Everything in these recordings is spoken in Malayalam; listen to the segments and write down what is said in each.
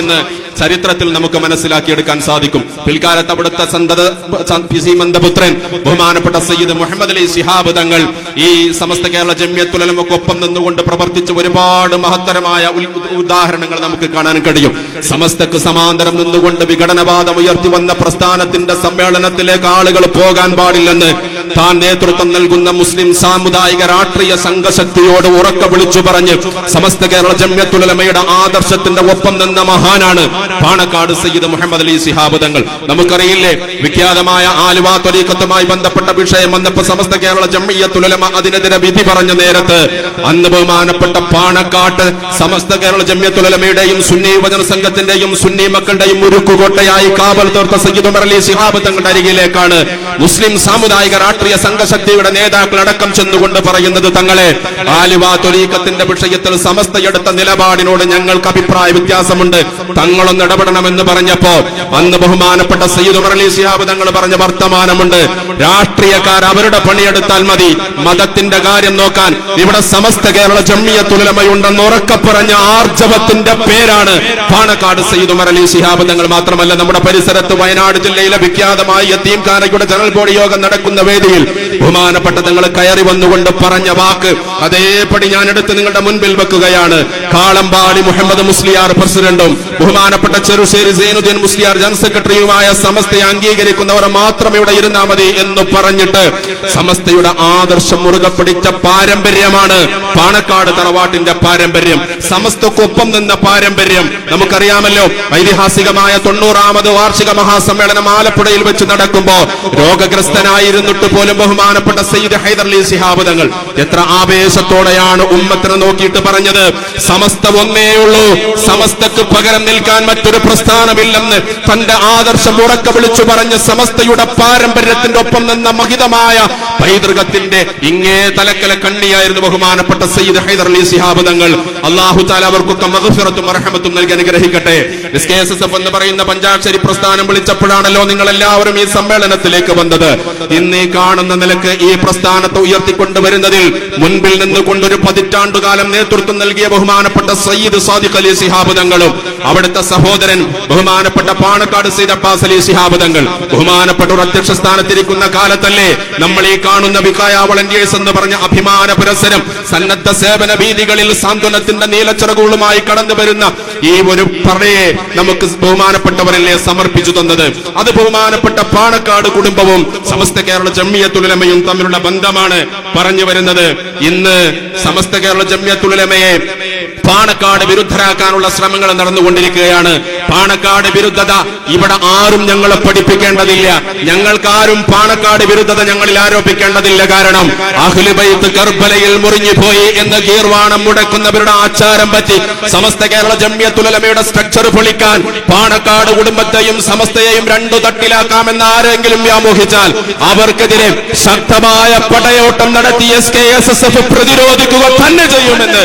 എന്ന് ചരിത്രത്തിൽ നമുക്ക് മനസ്സിലാക്കിയെടുക്കാൻ സാധിക്കും. പിൽക്കാലത്ത് അവിടുത്തെ സന്തത പി സി ബഹുമാനപ്പെട്ട സയ്യിദ് മുഹമ്മദ് അലി ശിഹാബ് തങ്ങൾ ഈ സമസ്ത കേരള ജമ്യത്തുലമക്കൊപ്പം നിന്നുകൊണ്ട് പ്രവർത്തിച്ച ഒരുപാട് മഹത്തരമായ ഉദാഹരണങ്ങൾ നമുക്ക് കാണാൻ കഴിയും. സമസ്തക്ക് സമാന്തരം നിന്നുകൊണ്ട് വിഘടനവാദം ഉയർത്തി വന്ന പ്രസ്ഥാനത്തിന്റെ സമ്മേളനത്തിലേക്ക് ആളുകൾ പോകാൻ പാടില്ലെന്ന് താൻ നേതൃത്വം നൽകുന്ന മുസ്ലിം സാമുദായിക രാഷ്ട്രീയ സംഘശക്തിയോട് ഉറക്ക വിളിച്ചു പറഞ്ഞ് സമസ്ത കേരള ജമ്യത്തുലമയുടെ ആദർശത്തിന്റെ ഒപ്പം നിന്ന മഹാനാണ്. പാണക്കാട് സയ്യിദ് മുഹമ്മദ് അലി സിഹാബ് തങ്ങൾ. നമുക്കറിയില്ലേ വിഖ്യാതമായ ആലുവ ത്വരീക്കത്തുമായി ബന്ധപ്പെട്ട വിഷയം വന്നപ്പോ സമസ്ത കേരള ജമ്മിയത്തുലമ അതിനെതിരെ വിധി പറഞ്ഞ നേരത്ത് അന്ന് ബഹുമാനപ്പെട്ട പാണക്കാട്ട് സമസ്ത കേരള ജമ്യത്തുലമയുടെയും സുന്നി യുവജന സംഘത്തിന്റെയും സുന്നി മക്കളുടെയും ഉരുക്കുകോട്ടയായി കാവൽ തീർത്ത സയ്യിദ് ഉമർ അലി സിഹാബ് തങ്ങളുടെ അരികിലേക്കാണ് മുസ്ലിം സാമുദായിക രാഷ്ട്രീയ സംഘശക്തിയുടെ നേതാക്കൾ അടക്കം ചെന്നുകൊണ്ട് പറയുന്നത് തങ്ങളെ ആലുവ തൊലീക്കത്തിന്റെ വിഷയത്തിൽ സമസ്ത എടുത്ത നിലപാടിനോട് ഞങ്ങൾക്ക് അഭിപ്രായ വ്യത്യാസമുണ്ട്. തങ്ങളൊന്ന് ഇടപെടണമെന്ന് പറഞ്ഞപ്പോ അന്ന് ബഹുമാനപ്പെട്ട സയ്യിദ് ഉമർ അലി സിഹാബ് തങ്ങൾ പറഞ്ഞ വർത്തമാനമുണ്ട്. രാഷ്ട്രീയക്കാർ അവരുടെ പണിയെടുത്താൽ മതി. മതത്തിന്റെ കാര്യം നോക്കാൻ ഇവിടെ സമസ്ത കേരള ജമ്മിയത്തുലമയുണ്ടെന്ന് ഉറക്കെ പറഞ്ഞ ആർജവത്തിന്റെ പേരാണ് പാണക്കാട് സയ്യിദ് ഉമർ അലി സിഹാബ് തങ്ങൾ മാത്രമല്ല നമ്മുടെ പരിസരത്ത് വയനാട് ജില്ലയിലെ വിഖ്യാതമായ യത്തീംഖാനയുടെ ജനറൽ ബോഡി യോഗം നടക്കുന്ന വേദിയിൽ ബഹുമാനപ്പെട്ട തങ്ങൾ കയറി വന്നുകൊണ്ട് പറഞ്ഞ വാക്ക് അതേപടി ഞാൻ എടുത്ത് നിങ്ങളുടെ മുൻപിൽ വെക്കുകയാണ്. കാളമ്പാടി മുഹമ്മദ് മുസ്ലിയാർ പ്രസിഡന്റും ബഹുമാനപ്പെട്ട ചെറുശ്ശേരി സൈനുദ്ദീൻ മുസ്ലിയാർ ജനറൽ സെക്രട്ടറിയുമായ സമസ്തയെ അംഗീകരിക്കുന്നവർ മാത്രം ഇവിടെ ഇരുന്നാൽ മതി എന്ന് പറഞ്ഞിട്ട് സമസ്തയുടെ ആദർശം മുറുകെ പിടിച്ച പാരമ്പര്യമാണ് പാണക്കാട് തറവാട്ടിന്റെ പാരമ്പര്യം. സമസ്തക്കൊപ്പം നിന്ന പാരമ്പര്യം. നമുക്കറിയാമല്ലോ ഐതിഹാസികമായ തൊണ്ണൂറാമത് വാർഷിക മഹാസമ്മേളനം ആലപ്പുഴയിൽ വെച്ച് നടക്കുമ്പോ രോഗഗ്രസ്തനായിരുന്നിട്ട് പോലും ബഹുമാനപ്പെട്ട സയ്യിദ് ഹൈദർ അലി തങ്ങൾ എത്ര ആവേശത്തോടെയാണ് ഉമ്മത്തിനെ നോക്കിയിട്ട് പറഞ്ഞത് സമസ്ത ഒന്നേയുള്ളൂ സമസ്തക്ക് പകരം നിൽക്കാൻ മറ്റൊരു പ്രസ്ഥാനമില്ലെന്ന് തന്റെ ആദർശം ഉറക്ക വിളിച്ചു പറഞ്ഞ സമസ്തയുടെ പാരമ്പര്യത്തിന്റെ ഒപ്പം നിന്ന മഹിതമായ പൈതൃകത്തിന്റെ ഇങ്ങേ തലക്കല കണ്ണിയായിരുന്നു ബഹുമാനപ്പെട്ട സയ്യിദ് ഹൈദർ അലി സിഹാബ് തങ്ങൾ. അള്ളാഹു താല അവർക്കൊക്കെ മഹഫിറത്തും അർഹമത്തും നൽകി അനുഗ്രഹിക്കട്ടെ. എന്ന് പറയുന്ന പഞ്ചാക്ഷരി പ്രസ്ഥാനം വിളിച്ചപ്പോഴാണല്ലോ നിങ്ങൾ എല്ലാവരും ഈ സമ്മേളനത്തിലേക്ക് വന്നത്. ഇന്ന് ഈ കാണുന്ന നിലയ്ക്ക് ഈ പ്രസ്ഥാനത്തെ ഉയർത്തിക്കൊണ്ടുവരുന്നതിൽ മുൻപിൽ നിന്നുകൊണ്ടൊരു പതിറ്റാണ്ടുകാലം നേതൃത്വം നൽകിയ ബഹുമാനപ്പെട്ട സയ്യിദ് സാദിഖ് അലി സിഹാബ് തങ്ങളും അവിടുത്തെ സഹോദരൻ ബഹുമാനപ്പെട്ട പാണക്കാട് സീതപ്പാസ് അലി ശിഹാബ് തങ്ങൾ. ബഹുമാനപ്പെട്ട ഒരു അധ്യക്ഷ സ്ഥാനത്തിരിക്കുന്ന കാലത്തല്ലേ നമ്മൾ ഈ കാണുന്ന വികായ വളണ്ടിയേഴ്സ് എന്ന് പറഞ്ഞ അഭിമാന പുരസരം സന്നദ്ധ സേവന ഭീതികളിൽ സാന്ത്വനത്തിന്റെ നീലച്ചിറകുകളുമായി കടന്നു വരുന്ന ഈ ഒരു പറയെ നമുക്ക് ബഹുമാനപ്പെട്ടവരല്ലേ സമർപ്പിച്ചു തന്നത്. അത് ബഹുമാനപ്പെട്ട പാണക്കാട് കുടുംബവും സമസ്ത കേരള ജമ്മിയത്തുലമയും തമ്മിലുള്ള ബന്ധമാണ് പറഞ്ഞു വരുന്നത്. ഇന്ന് സമസ്ത കേരള ജമ്മിയത്തുലമയെ പാണക്കാട് വിരുദ്ധരാക്കാനുള്ള ശ്രമങ്ങൾ നടന്നുകൊണ്ടിരിക്കുകയാണ് പാണക്കാട് വിരുദ്ധത ഇവിടെ ആരും ഞങ്ങളെ പഠിപ്പിക്കേണ്ടതില്ല. ഞങ്ങൾക്കാരും പാണക്കാട് വിരുദ്ധത ഞങ്ങളിൽ ആരോപിക്കേണ്ടതില്ല. കാരണം അഹ്ലുബൈത്ത് കർബലയിൽ മുറിഞ്ഞുപോയി എന്ന് കീർവാണം മുടക്കുന്നവരുടെ ആചാരം പറ്റി സമസ്ത കേരള ജമ്യത്തുലമയുടെ സ്ട്രക്ചർ പൊളിക്കാൻ പാണക്കാട് കുടുംബത്തെയും സമസ്തയെയും രണ്ടു തട്ടിലാക്കാമെന്ന് ആരെങ്കിലും വ്യാമോഹിച്ചാൽ അവർക്കെതിരെ ശക്തമായ പടയോട്ടം നടത്തി S K S S F പ്രതിരോധിക്കുക തന്നെ ചെയ്യുമെന്ന്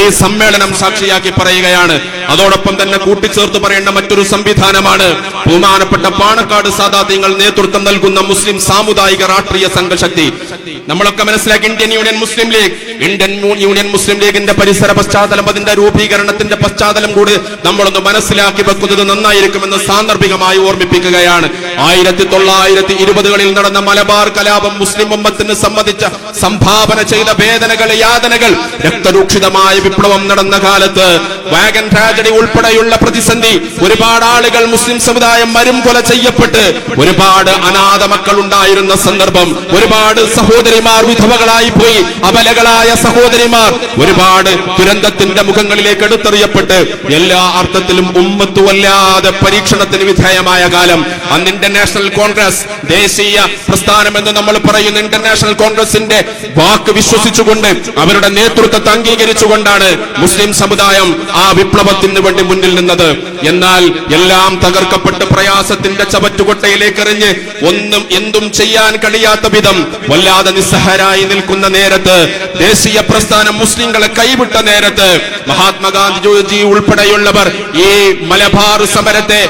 ഈ സമ്മേളനം സാക്ഷിയാക്കി പറയുകയാണ്. അതോടൊപ്പം തന്നെ കൂട്ടിച്ചേർത്ത് പറയേണ്ട മറ്റൊരു സംവിധാനമാണ്. ബഹുമാനപ്പെട്ട പാണക്കാട് സാദാത്യങ്ങൾ നേതൃത്വം നൽകുന്ന മുസ്ലിം സാമുദായിക രാഷ്ട്രീയ സംഘശക്തി. നമ്മളൊക്കെ മനസ്സിലാക്കി Indian Union Muslim League. Indian Union Muslim ലീഗിന്റെ പരിസര പശ്ചാത്തലം അതിന്റെ രൂപീകരണത്തിന്റെ പശ്ചാത്തലം കൂടി നമ്മളൊന്ന് മനസ്സിലാക്കി വെക്കുന്നത് നന്നായിരിക്കുമെന്ന് സാന്ദർഭികമായി ഓർമ്മിപ്പിക്കുകയാണ്. ആയിരത്തി തൊള്ളായിരത്തി ഇരുപതുകളിൽ നടന്ന മലബാർ കലാപം മുസ്ലിം ഉമ്മത്തിന് സംബന്ധിച്ച സംഭാവന ചെയ്ത വേദനകൾ യാതനകൾ രക്തരൂക്ഷിതമായ വിപ്ലവം നടന്ന കാലത്ത് വാഗൻ ട്രാജഡി ഉൾപ്പെടെയുള്ള പ്രതിസന്ധി ഒരുപാട് ആളുകൾ മുസ്ലിം സമുദായം മരും കൊല ചെയ്യപ്പെട്ട് ഒരുപാട് അനാഥ മക്കൾ ഉണ്ടായിരുന്ന സന്ദർഭം ഒരുപാട് സഹോദരിമാർ വിധവകളായി പോയി അബലകളായ സഹോദരിമാർ ഒരുപാട് ദുരന്തത്തിന്റെ മുഖങ്ങളിലേക്ക് എടുത്തെറിയപ്പെട്ട് എല്ലാ അർത്ഥത്തിലും ഉമ്മത്തു വല്ലാതെ പരീക്ഷണത്തിന് വിധേയമായ കാലം. അന്ന് ഇന്റർനാഷണൽ കോൺഗ്രസ് ദേശീയ പ്രസ്ഥാനം എന്ന് നമ്മൾ പറയുന്ന ഇന്റർനാഷണൽ കോൺഗ്രസിന്റെ വാക്ക് വിശ്വസിച്ചുകൊണ്ട് അവരുടെ നേതൃത്വത്തെ അംഗീകരിച്ചുകൊണ്ടാണ് മുസ്ലിം സമുദായം ആ വിപ്ലവത്തിന് വേണ്ടി മുന്നിൽ നിന്നത്. എന്നാൽ എല്ലാം തകർക്കപ്പെട്ട് പ്രയാസത്തിന്റെ ചവറ്റുകൊട്ടയിലേക്ക് എറിഞ്ഞ് ഒന്നും എന്തും ചെയ്യാൻ കഴിയാത്ത വിധം വല്ലാതെ നിസ്സഹരായി നിൽക്കുന്ന നേരത്ത് ദേശീയ പ്രസ്ഥാനം മുസ്ലിങ്ങളെ കൈവിട്ട നേരത്ത് മഹാത്മാഗാന്ധിജി ഉൾപ്പെടെയുള്ളവർ ഈ മലബാർ സമരത്തെ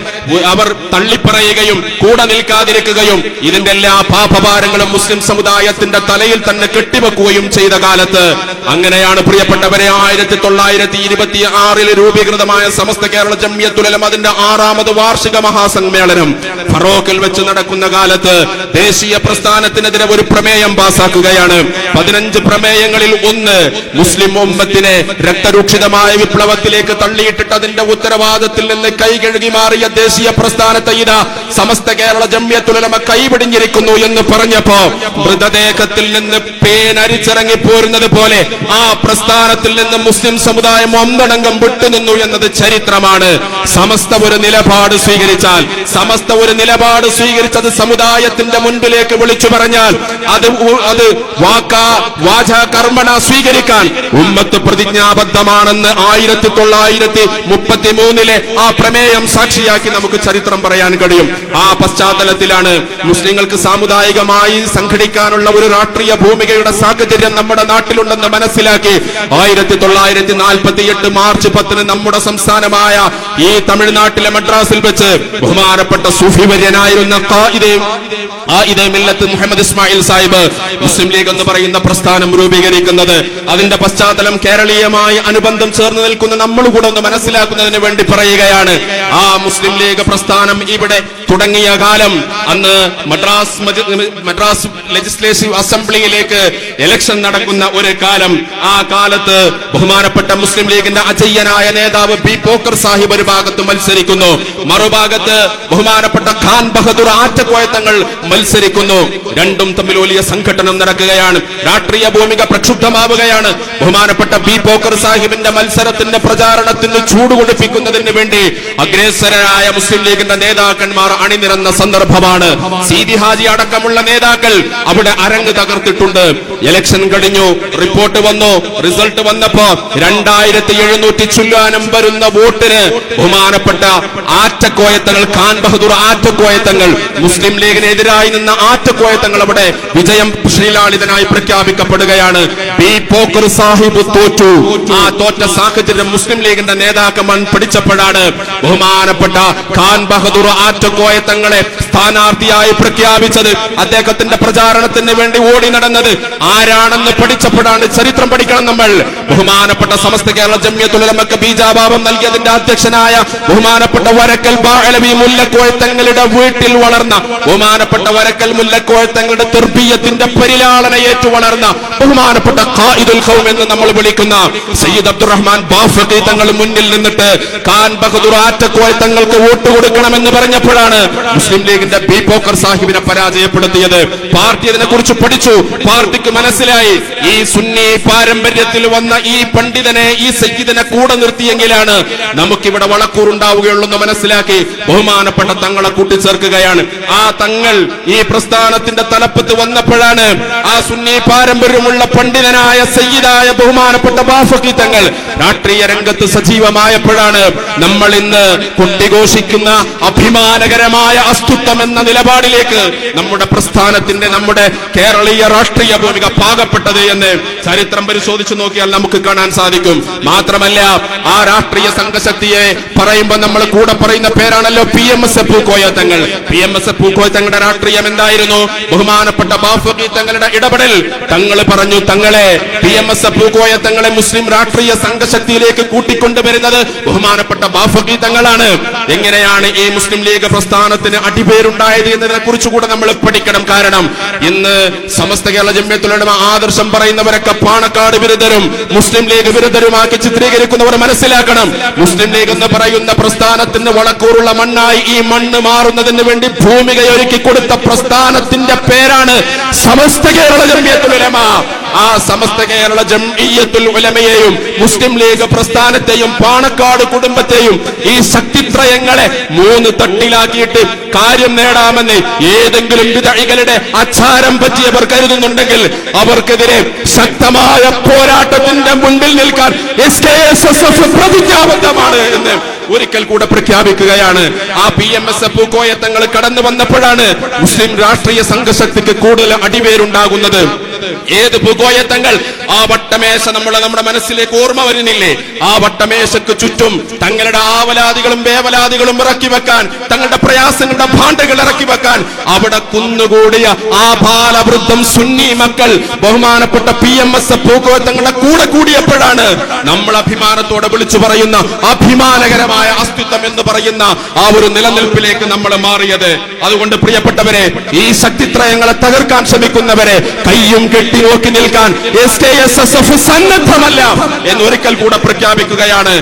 അവർ തള്ളിപ്പറയുകയും കൂടെ നിൽക്കാതിരിക്കുകയും ഇതിന്റെ എല്ലാ പാപഭാരങ്ങളും മുസ്ലിം സമുദായത്തിന്റെ തലയിൽ തന്നെ കെട്ടിവെക്കുകയും ചെയ്ത കാലത്ത് അങ്ങനെയാണ് പ്രിയപ്പെട്ടവരെ ആയിരത്തി തൊള്ളായിരത്തി ഇരുപത്തി ആറിൽ രൂപീകൃതമായ സമസ്ത കേരള ജമ്മിയത്തുലം അതിന്റെ ആറാമത് വാർഷിക മഹാസമ്മേളനം ഫറോക്കിൽ വെച്ച് നടക്കുന്ന കാലത്ത് ദേശീയ പ്രസ്ഥാനത്തിനെതിരെ ഒരു പ്രമേയം പാസാക്കുകയാണ്. പതിനഞ്ച് പ്രമേയങ്ങളിൽ ഒന്ന് മുസ്ലിം ഉമ്മത്തിനെ രക്തരൂക്ഷിതമായ വിപ്ലവത്തിലേക്ക് തള്ളിയിട്ടിട്ട് അതിന്റെ ഉത്തരവാദത്തിൽ നിന്ന് കൈകഴുകി മാറിയ ദേശീയ പ്രസ്ഥാനത്തെ ഇതാ സമസ്ത കേരള ജമ്യത്തുലമ കൈപിടിഞ്ഞിരിക്കുന്നു എന്ന് പറഞ്ഞപ്പോ മൃതദേഹത്തിൽ നിന്ന് പേനരിച്ചിറങ്ങി പോരുന്നത് പോലെ ആ പ്രസ്ഥാനത്തിൽ നിന്ന് മുസ്ലിം സമുദായം ഒന്നടങ്കം വിട്ടുനിന്നു എന്നത് ചരിത്രമാണ്. സമസ്ത ഒരു നിലപാട് സ്വീകരിച്ചാൽ സമസ്ത ഒരു നിലപാട് സ്വീകരിച്ചത് സമുദായത്തിന്റെ മുൻപിലേക്ക് വിളിച്ചു പറഞ്ഞാൽ അത് അത് വാക്ക വാച കർമ്മണ സ്വീകരിക്കാൻ ഉമ്മത്ത് പ്രതിജ്ഞാബദ്ധമാണെന്ന് ആയിരത്തി തൊള്ളായിരത്തി മുപ്പത്തി മൂന്നിലെ ആ പ്രമേയം സാക്ഷിയാക്കി നമുക്ക് ചരിത്രം പറയാൻ കഴിയും. ആ പശ്ചാത്തലത്തിലാണ് മുസ്ലിങ്ങൾക്ക് സാമുദായികമായി സംഘടിക്കാനുള്ള ഒരു രാഷ്ട്രീയ ഭൂമികയുടെ സാഹചര്യം നമ്മുടെ നാട്ടിലുണ്ടെന്ന് മനസ്സിലാക്കി ആയിരത്തി തൊള്ളായിരത്തി നാൽപ്പത്തി എട്ട് മാർച്ച് പത്തിന് നമ്മുടെ സംസ്ഥാനമായ ഈ തമിഴ്നാട്ടിലെ മദ്രാസിൽ വെച്ച് ബഹുമാനപ്പെട്ട സൂഫി വര്യനായിരുന്ന മുഹമ്മദ് ഇസ്മായിൽ സാഹിബ് മുസ്ലിം ലീഗ് എന്ന് പറയുന്ന പ്രസ്ഥാനം രൂപീകരിക്കുന്നത്. അതിന്റെ പശ്ചാത്തലം കേരളീയമായി അനുബന്ധം ചേർന്ന് നിൽക്കുന്ന നമ്മൾ കൂടെ ഒന്ന് മനസ്സിലാക്കുന്നതിന് വേണ്ടി പറയുകയാണ്. ആ മുസ്ലിം ലീഗ് പ്രസ്ഥാനം ഇവിടെ തുടങ്ങിയ കാലം അന്ന് മദ്രാസ് മദ്രാസ് ലെജിസ്ലേറ്റീവ് അസംബ്ലിയിലേക്ക് ഇലക്ഷൻ നടക്കുന്ന ഒരു കാലം. ആ കാലത്ത് ബഹുമാനപ്പെട്ട മുസ്ലിം ലീഗിന്റെ അജയ്യനായ നേതാവ് പി. പോക്കർ സാഹിബ് ഒരു ഭാഗത്ത് മത്സരിക്കുന്നു. മറുഭാഗത്ത് ബഹുമാനപ്പെട്ട ഖാൻ ബഹദൂർ ആറ്റക്കോയത്തങ്ങൾ മത്സരിക്കുന്നു. രണ്ടും തമ്മിൽ വലിയ സംഘടനം നടക്കുകയാണ്. രാഷ്ട്രീയ ഭൂമിക പ്രക്ഷുബ്ധമാവുകയാണ്. ബഹുമാനപ്പെട്ട പി. പോക്കർ സാഹിബിന്റെ മത്സരത്തിന്റെ പ്രചാരണത്തിന് ചൂടുകൊടുപ്പിക്കുന്നതിന് വേണ്ടി അഗ്രേസരായ മുസ്ലിം ലീഗിന്റെ നേതാക്കന്മാർ അണിനിരന്ന സന്ദർഭമാണ്. സീതി ഹാജി അടക്കമുള്ള നേതാക്കൾ അവിടെ അരങ്ങ് തകർത്തിട്ടുണ്ട്. ഇലക്ഷൻ കഴിഞ്ഞു. റിപ്പോർട്ട് വന്നു. റിസൾട്ട് വന്നപ്പോ രണ്ടായിരത്തി എഴുന്നൂറ്റി ചുല്ലാനം വരുന്ന വോട്ടിന് ബഹുമാനപ്പെട്ട ആറ്റക്കോയത്തങ്ങൾ ഖാൻ ബഹദൂർ ആറ്റക്കോയത്തങ്ങൾ മുസ്ലിം ലീഗിനെതിരായി നിന്ന ആറ്റക്കോയത്തങ്ങൾ അവിടെ വിജയം ശ്രീലാളിതനായി പ്രഖ്യാപിക്കപ്പെടുകയാണ്. പി പോക്കർ സാഹിബ് തോറ്റു. ആ തോറ്റ സാഹചര്യം മുസ്ലിം ലീഗിന്റെ നേതാക്കന്മാർ പിടിച്ചപ്പോഴാണ് ബഹുമാനപ്പെട്ട ഖാൻ ബഹദൂർ ആറ്റക്കോയത്തങ്ങളെ സ്ഥാനാർത്ഥിയായി പ്രഖ്യാപിച്ചത് അദ്ദേഹത്തിന്റെ പ്രചാരണത്തിന് വേണ്ടി ഓടി നടന്നത് ആരാണെന്ന് പഠിച്ചപ്പോഴാണ് ചരിത്രം പഠിക്കണം നമ്മൾ. ബഹുമാനപ്പെട്ട സമസ്ത കേരള ജമ്യത്തുലമക്ക് ബീജാഭാവം നൽകിയതിന്റെ അധ്യക്ഷനായ ബഹുമാനപ്പെട്ട വരക്കൽ ബാലവി മുല്ലക്കോയത്തങ്ങളുടെ വീട്ടിൽ വളർന്ന ബഹുമാനപ്പെട്ട വരക്കൽ മുല്ലക്കോയത്തങ്ങളുടെ തെർബീയത്തിന്റെ പരിലാളന ഏറ്റു വളർന്ന ബഹുമാനപ്പെട്ട ഖായിദുൽ ഖൗം എന്ന് നമ്മൾ വിളിക്കുന്ന സയ്യിദ് അബ്ദുറഹ്മാൻ ബാഫഖി തങ്ങൾ മുന്നിൽ നിന്നിട്ട് ഖാൻ ബഹദൂർ ആറ്റക്കോയത്തങ്ങൾക്ക് വോട്ട് കൊടുക്കണമെന്ന് പറഞ്ഞപ്പോഴാണ് മുസ്ലിം ലീഗിന്റെ ബി പോക്കർ സാഹിബിനെ പരാജയപ്പെടുത്തിയത്. പാർട്ടി അതിനെ കുറിച്ച് പഠിച്ചു. പാർട്ടിക്ക് മനസ്സിലായി. ഈ സുന്നി പാരമ്പര്യത്തിൽ വന്ന ഈ പണ്ഡിതനെ ഈ സയ്യിദിനെ കൂടെ നിർത്തിയെങ്കിലാണ് നമുക്കിവിടെ വളക്കൂറുണ്ടാവുകയുള്ളൂ എന്ന് മനസ്സിലാക്കി ബഹുമാനപ്പെട്ട തങ്ങളെ കൂട്ടിച്ചേർക്കുകയാണ്. ആ തങ്ങൾ ഈ പ്രസ്ഥാനത്തിന്റെ തലപ്പത്ത് വന്നപ്പോഴാണ് ആ സുന്നി പാരമ്പര്യമുള്ള പണ്ഡിതനായ സയ്യിദായ ബഹുമാനപ്പെട്ട ബാഫക്കി തങ്ങൾ രാഷ്ട്രീയ രംഗത്ത് സജീവമായപ്പോഴാണ് നമ്മൾ ഇന്ന് കൊട്ടിഘോഷിക്കുന്ന അഭിമാനകരമായ അസ്തിത്വം എന്ന നിലപാടിലേക്ക് നമ്മുടെ പ്രസ്ഥാനത്തിന്റെ നമ്മുടെ കേരളീയ രാഷ്ട്രീയ ഭൂമിക പാകപ്പെട്ടത് എന്ന് ചരിത്രം പരിശോധിച്ചു നോക്കിയാൽ നമുക്ക് കാണാൻ സാധിക്കും. മാത്രമല്ല ആ രാഷ്ട്രീയ സംഘശക്തിയെ പറയുമ്പോൾ നമ്മൾ കൂടെ പറയുന്ന പേരാണല്ലോ P M S F Thangal. P M S F തങ്ങളുടെ രാഷ്ട്രീയം എന്തായിരുന്നു? ബഹുമാനപ്പെട്ട ബാഫി തങ്ങളുടെ ഇടപെടൽ. തങ്ങൾ പറഞ്ഞു തങ്ങളെ പി എം എസ് എഫ് തങ്ങളെ മുസ്ലിം രാഷ്ട്രീയ സംഘശക്തിയിലേക്ക് കൂട്ടിക്കൊണ്ടുവരുന്നത് ബഹുമാനപ്പെട്ട ബാഫി തങ്ങളാണ്. എങ്ങനെയാണ് ഈ മുസ്ലിം ലീഗ് പ്രസ്ഥാനത്തിന് അടിപേരുണ്ടായത് എന്നതിനെ കുറിച്ചുകൂടെ നമ്മൾ പഠിക്കണം. കാരണം ഇന്ന് സമസ്ത കേരള ജമ്യത്തിലുള്ള ആദർശം പറയുന്നവരൊക്കെ പാണക്കാട് വിരുദ്ധരും മുസ്ലിം ലീഗ് വിരുദ്ധരുമാക്കി ചിത്രീകരിക്കുന്നവർ മനസ്സിലാക്കണം. മുസ്ലിം ലീഗ് എന്ന് പറയുന്ന പ്രസ്ഥാനത്തിന് വളക്കൂറുള്ള മണ്ണായി ഈ മണ്ണ് മാറുന്നതിന് വേണ്ടി ഭൂമികയൊരുക്കി കൊടുത്ത പ്രസ്ഥാനത്തിന്റെ പേരാണ് സമസ്ത കേരള ജമ്യത്തുലമ ആ സമസ്ത കേരള ജംഇയ്യത്തുൽ ഉലമയെയും മുസ്ലിം ലീഗ് പ്രസ്ഥാനത്തെയും പാണക്കാട് കുടുംബത്തെയും ഈ ശക്തിത്രയങ്ങളെ മൂന്ന് തട്ടിലാക്കിയിട്ട് കാര്യം നേടാമെന്ന് ഏതെങ്കിലും വിതഴികളുടെ അച്ചാരം പറ്റിയവർ കരുതുന്നുണ്ടെങ്കിൽ അവർക്കെതിരെ ശക്തമായ പോരാട്ടത്തിന്റെ മുൻപിൽ നിൽക്കാൻ S K S S F പ്രതിജ്ഞാബദ്ധമാണ് എന്ന് ഒരിക്കൽ കൂടെ പ്രഖ്യാപിക്കുകയാണ്. ആ P M S F Koyathangal കടന്നു വന്നപ്പോഴാണ് മുസ്ലിം രാഷ്ട്രീയ സംഘശക്തിക്ക് കൂടുതൽ അടിവേരുണ്ടാകുന്നത്. ഏത് പുകോയത്തങ്ങൾ ആ വട്ടമേശ നമ്മളെ നമ്മുടെ മനസ്സിലേക്ക് ഓർമ്മ വരുന്നില്ലേ? ആ വട്ടമേശക്ക് ചുറ്റും തങ്ങളുടെ ആവലാദികളും വേവലാദികളും ഇറക്കി വെക്കാൻ തങ്ങളുടെ പ്രയാസങ്ങളുടെ ഭാണ്ഡകൾ ഇറക്കി വെക്കാൻ അവിടെ കുന്നുകൂടിയ ആ ബാലവൃദ്ധം സുന്നി മക്കൾ ബഹുമാനപ്പെട്ട പി എം എസ് പൂക്കോയത്തങ്ങളുടെ കൂടെ കൂടിയപ്പോഴാണ് നമ്മൾ അഭിമാനത്തോടെ വിളിച്ചു പറയുന്ന അഭിമാനകരമായ അസ്തിത്വം എന്ന് പറയുന്ന ആ ഒരു നിലനിൽപ്പിലേക്ക് നമ്മൾ മാറിയത്. അതുകൊണ്ട് പ്രിയപ്പെട്ടവരെ ഈ ശക്തിത്രയങ്ങളെ തകർക്കാൻ ശ്രമിക്കുന്നവരെ കയ്യും കെട്ടി നോക്കി നിൽക്കാൻ. S K S S F സന്നദ്ധമല്ല. എന്ന് ഒരിക്കൽ കൂടെ പ്രഖ്യാപിക്കുകയാണ്.